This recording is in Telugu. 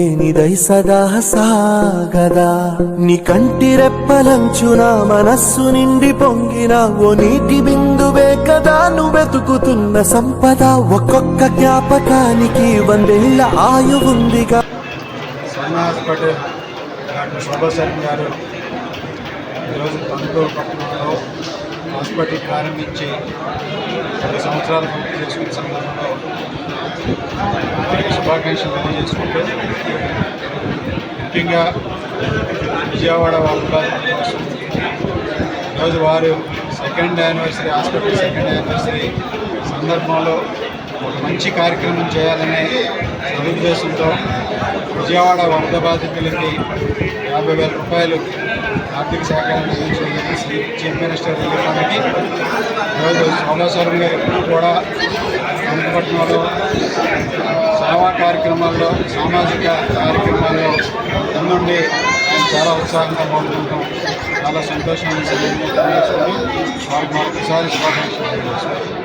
వెతుకు నిదై సదా సాగదా. నీ కంటి రెప్పలంచున మనస్సు నిండి పొంగిన ఓ నీటి బిందువే కదా నువ్వు వెతుకుతున్న సంపద. ఒక్కొక్క జ్ఞాపకానికి వందేళ్ళ ఆయు ఉందిగా డాక్టర్ గారు ఈరోజు పట్టణంలో హాస్పిటల్ ప్రారంభించి పది సంవత్సరాలు పూర్తి చేసుకున్న సందర్భంలో శుభాకాంక్షలు తెలియజేసుకుంటూ ముఖ్యంగా విజయవాడ వాళ్ళ ఈరోజు వారు second anniversary hospital second anniversary సందర్భంలో ఒక మంచి కార్యక్రమం చేయాలనే సదుద్దేశంతో విజయవాడ వరద బాధితులకి యాభై వేల రూపాయలు ఆర్థిక సహకారం అందించడానికి శ్రీ చీఫ్ మినిస్టర్ రిలీఫ్ ఈరోజు సోమేశ్వరం గారు ఎప్పుడు కూడా వెనుకపట్నంలో కార్యక్రమాల్లో సామాజిక కార్యక్రమాల్లో ముందుండి చాలా ఉత్సాహంగా పాల్గొంటాం చాలా సంతోషాన్ని వారికి మరొకసారి స్వాగతం